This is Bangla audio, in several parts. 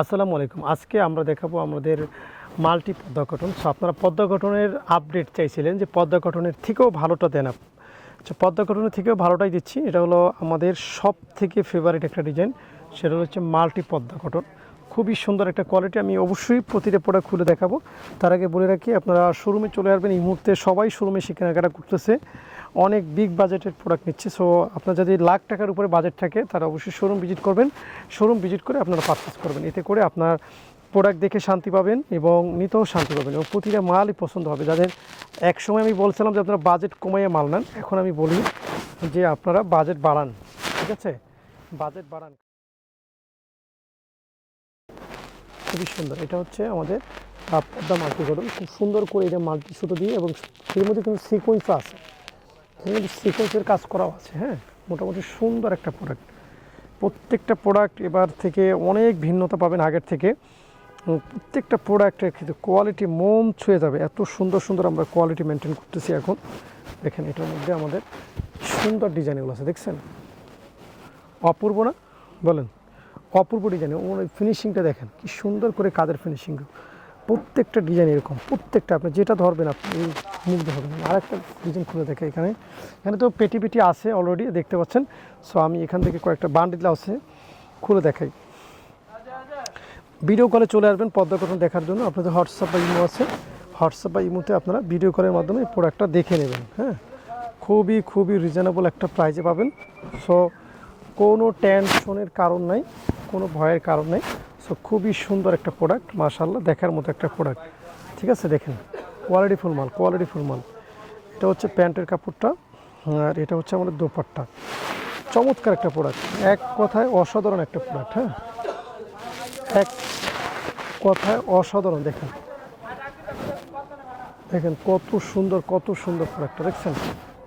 আসসালামু আলাইকুম। আজকে আমরা দেখাবো আমাদের মাল্টি পদ্মা কটন সো আপনারা পদ্মা গঠনের আপডেট চাইছিলেন যে পদ্মা গঠনের থেকেও ভালোটা দেন আপ পদ্মা কটনের থেকেও ভালোটাই দিচ্ছি। এটা হলো আমাদের সব থেকে ফেভারিট একটা ডিজাইন সেটা হচ্ছে মাল্টি পদ্মা কটন খুবই সুন্দর একটা কোয়ালিটি আমি অবশ্যই প্রতিটা প্রোডাক্ট খুলে দেখাবো। তার আগে বলে রাখি, আপনারা শোরুমে চলে আসবেন। এই মুহূর্তে সবাই শোরুমে সে কেনাকাটা করতেছে অনেক বিগ বাজেটের প্রোডাক্ট নিচ্ছে। সো আপনার যদি লাখ টাকার উপরে বাজেট থাকে তারা অবশ্যই শোরুম ভিজিট করবেন। শোরুম ভিজিট করে আপনারা পারচেস করবেন। এতে করে আপনার প্রোডাক্ট দেখে শান্তি পাবেন এবং নিতেও শান্তি পাবেন এবং প্রতিটা মালই পছন্দ হবে। যাদের এক সময় আমি বলছিলাম যে আপনারা বাজেট কমাইয়ে মাল নেন, এখন আমি বলি যে আপনারা বাজেট বাড়ান, ঠিক আছে? বাজেট বাড়ান। খুবই সুন্দর। এটা হচ্ছে আমাদের পদ্মা মাল্টি খুব সুন্দর করে এটা মাল্টি সুতো দিয়ে এবং এর মধ্যে কিন্তু সিকোয়েন্স আছে। এর সিকোয়েন্সের কাজ করাও আছে হ্যাঁ? মোটামুটি সুন্দর একটা প্রোডাক্ট প্রত্যেকটা প্রোডাক্ট এবার থেকে অনেক ভিন্নতা পাবেন আগের থেকে। প্রত্যেকটা প্রোডাক্টের কিন্তু কোয়ালিটি মন ছুঁয়ে যাবে। এত সুন্দর সুন্দর আমরা কোয়ালিটি মেনটেন করতেছি এখন। দেখেন, এটার মধ্যে আমাদের সুন্দর ডিজাইনগুলো আছে, দেখছেন? অপূর্ব না? বলেন, অপূর্ব ডিজাইন ওর ফিনিশিংটা দেখেন, কি সুন্দর করে কাদের ফিনিশিং প্রত্যেকটা ডিজাইন এরকম, প্রত্যেকটা আপনি যেটা ধরবেন আপনি মুগ্ধ হবেন আর একটা ডিজাইন খুলে দেখে এখানে। এখানে তো পেটি পেটি আছে অলরেডি দেখতে পাচ্ছেন। সো আমি এখান থেকে কয়েকটা বান্ডিল আছে, খুলে দেখাই। ভিডিও কলে চলে আসবেন পদ্মা কটন দেখার জন্য। আপনাদের হোয়াটসঅ্যাপ বা ইমো আছে। হোয়াটসঅ্যাপ বা ইমোতে আপনারা ভিডিও কলের মাধ্যমে প্রোডাক্টটা দেখে নেবেন হ্যাঁ? খুবই খুবই রিজনেবল একটা প্রাইজে পাবেন। সো কোনো টেনশনের কারণ নাই, কোনো ভয়ের কারণ নেই। সো খুবই সুন্দর একটা প্রোডাক্ট মাশাল্লাহ দেখার মতো একটা প্রোডাক্ট ঠিক আছে, দেখেন কোয়ালিটি ফুল মাল কোয়ালিটি ফুল মাল। এটা হচ্ছে প্যান্টের কাপড়টা, আর এটা হচ্ছে আমাদের দোপাট্টা। চমৎকার একটা প্রোডাক্ট এক কথায় অসাধারণ একটা প্রোডাক্ট হ্যাঁ? এক কথায় অসাধারণ, দেখেন। দেখেন, কত সুন্দর কত সুন্দর প্রোডাক্টটা দেখছেন?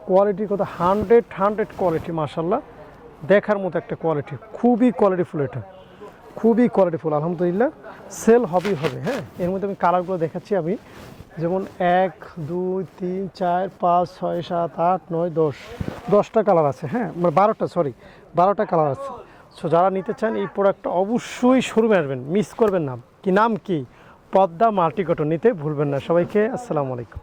কোয়ালিটির কথা হান্ড্রেড হান্ড্রেড কোয়ালিটি মাসাল্লাহ দেখার মতো একটা কোয়ালিটি খুবই কোয়ালিটিফুল এটা। খুবই কোয়ালিটিফুল আলহামদুলিল্লাহ। সেল হবেই হবে হ্যাঁ? এর মধ্যে আমি কালারগুলো দেখাচ্ছি আমি। যেমন এক, দুই, তিন, চার, পাঁচ, ছয়, সাত, আট, নয়, দশ। দশটা কালার আছে হ্যাঁ? মানে বারোটা সরি বারোটা কালার আছে। সো যারা নিতে চান এই প্রোডাক্টটা অবশ্যই শোরুমে আসবেন মিস করবেন না। কি নাম কি? পদ্মা মাল্টি কটন নিতে ভুলবেন না। সবাইকে আসসালামু আলাইকুম।